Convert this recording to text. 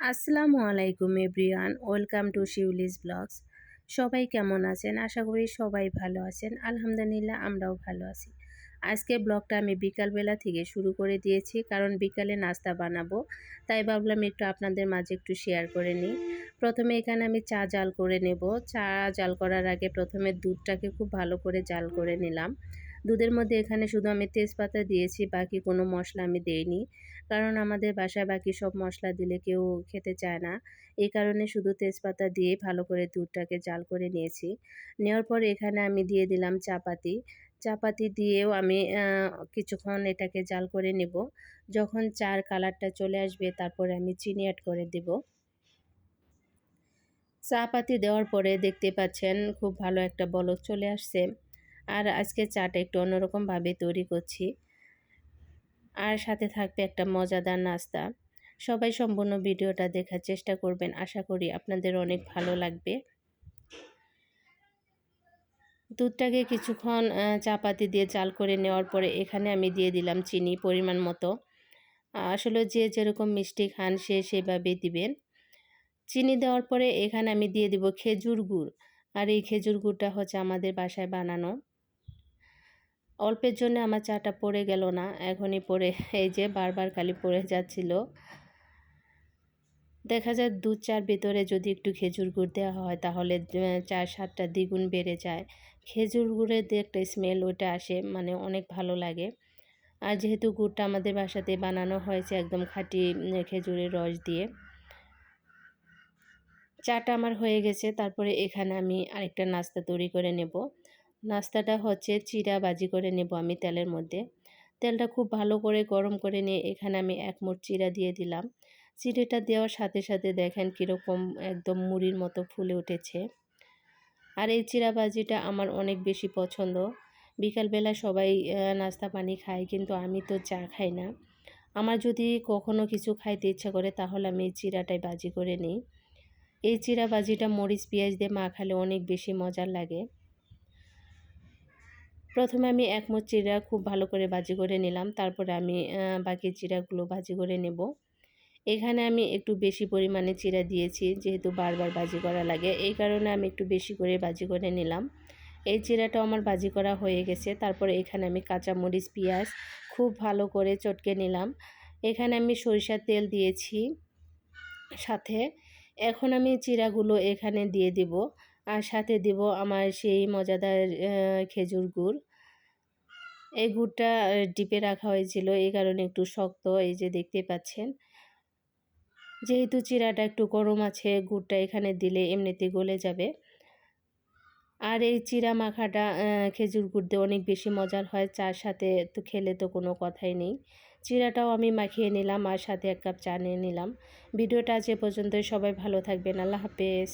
আসসালামু আলাইকুম everyone, welcome to Shiuli's blogs. সবাই কেমন আছেন? আশা করি সবাই ভালো আছেন। আলহামদুলিল্লাহ, আমরাও ভালো আছি। আজকে ব্লগটা আমি বিকালবেলা থেকে শুরু করে দিয়েছি, কারণ বিকালে নাস্তা বানাবো। তাই ভাবলাম একটু আপনাদের মাঝে একটু শেয়ার করে নিই। প্রথমে এখানে আমি চা জাল করে নেব। চা জাল করার আগে প্রথমে দুধটাকে খুব ভালো করে জাল করে নিলাম। দুধের মধ্যে এখানে শুধু আমি তেজপাতা দিয়েছি, বাকি কোনো মশলা আমি দেইনি। কারণ আমাদের বাসায় বাকি সব মশলা দিলে কেউ খেতে চায় না। এই কারণে শুধু তেজপাতা দিয়ে ভালো করে দুধটাকে জাল করে নিয়েছি। নেওয়ার পর এখানে আমি দিয়ে দিলাম চাপাতি। চাপাতি দিয়েও আমি কিছুক্ষণ এটাকে জাল করে নেব। যখন চার কালারটা চলে আসবে তারপরে আমি চিনি অ্যাড করে দেব। চা পাতি দেওয়ার পরে দেখতে পাচ্ছেন খুব ভালো একটা বলক চলে আসছে। আর আজকে চাটা একটু অন্যরকমভাবে তৈরি করছি। আর সাথে থাকবে একটা মজাদার নাস্তা। সবাই সম্পূর্ণ ভিডিওটা দেখার চেষ্টা করবেন। আশা করি আপনাদের অনেক ভালো লাগবে। দুধটাকে কিছুক্ষণ চাপাতি দিয়ে চাল করে নেওয়ার পরে এখানে আমি দিয়ে দিলাম চিনি পরিমাণ মতো। আসলে যে যেরকম মিষ্টি খান সে সেভাবেই দিবেন। চিনি দেওয়ার পরে এখানে আমি দিয়ে দিব খেজুর গুড়। আর এই খেজুর গুড়টা হচ্ছে আমাদের বাসায় বানানো। অল্পের জন্য আমার চাটা পড়ে গেল না, এখনই পড়ে, এই যে বারবার খালি পড়ে যাচ্ছিল। দেখা যায় দুধ চার ভিতরে যদি একটু খেজুর গুড় দেওয়া হয়, তাহলে চার সাতটা দ্বিগুণ বেড়ে যায়। খেজুর গুড়ের যে একটা স্মেল ওটা আসে মানে অনেক ভালো লাগে। আর যেহেতু গুড়টা আমাদের বাসাতে বানানো হয়েছে একদম খাঁটি খেজুরের রস দিয়ে। চাটা আমার হয়ে গেছে, তারপরে এখানে আমি আরেকটা নাস্তা তৈরি করে নেব। নাস্তাটা হচ্ছে চিরা বাজি করে নেব আমি তেলের মধ্যে। তেলটা খুব ভালো করে গরম করে নিয়ে এখানে আমি এক মুঠ চিরা দিয়ে দিলাম। চিড়েটা দেওয়ার সাথে সাথে দেখেন কীরকম একদম মুড়ির মতো ফুলে উঠেছে। আর এই চিরাবাজিটা আমার অনেক বেশি পছন্দ। বিকালবেলা সবাই নাস্তা পানি খায় কিন্তু আমি তো চা খাই না। আমার যদি কখনো কিছু খাইতে ইচ্ছা করে তাহলে আমি এই চিরাটাই বাজি করে নিই। এই চিরা বাজিটা মরিচ, পেঁয়াজ দিয়ে মাখালে অনেক বেশি মজার লাগে। প্রথমে আমি এক মোট চিরা খুব ভালো করে বাজি করে নিলাম, তারপরে আমি বাকি চিরাগুলো ভাজি করে নেব। এখানে আমি একটু বেশি পরিমাণে চিরা দিয়েছি, যেহেতু বারবার বাজি করা লাগে, এই কারণে আমি একটু বেশি করে বাজি করে নিলাম। এই চিরাটাও আমার বাজি করা হয়ে গেছে, তারপরে এখানে আমি কাঁচামরিচ, পেঁয়াজ খুব ভালো করে চটকে নিলাম। এখানে আমি সরিষার তেল দিয়েছি সাথে। এখন আমি চিরাগুলো এখানে দিয়ে দিব। আর সাথে দিব আমার সেই মজাদার খেজুর গুড়। এই গুড়টা ডিপে রাখা হয়েছিল এই কারণে একটু শক্ত, এই যে দেখতে পাচ্ছেন। যেহেতু চিরাটা একটু গরম আছে, গুড়টা এখানে দিলে এমনিতে গলে যাবে। আর এই চিরা মাখাটা খেজুর গুড় দিয়ে অনেক বেশি মজার হয়, চার সাথে তো খেলে তো কোনো কথাই নেই। চিরাটাও আমি মাখিয়ে নিলাম, আর সাথে এক কাপ চা নিয়ে নিলাম। ভিডিওটা আজ এ পর্যন্তই, সবাই ভালো থাকবেন, আল্লাহ হাফেজ।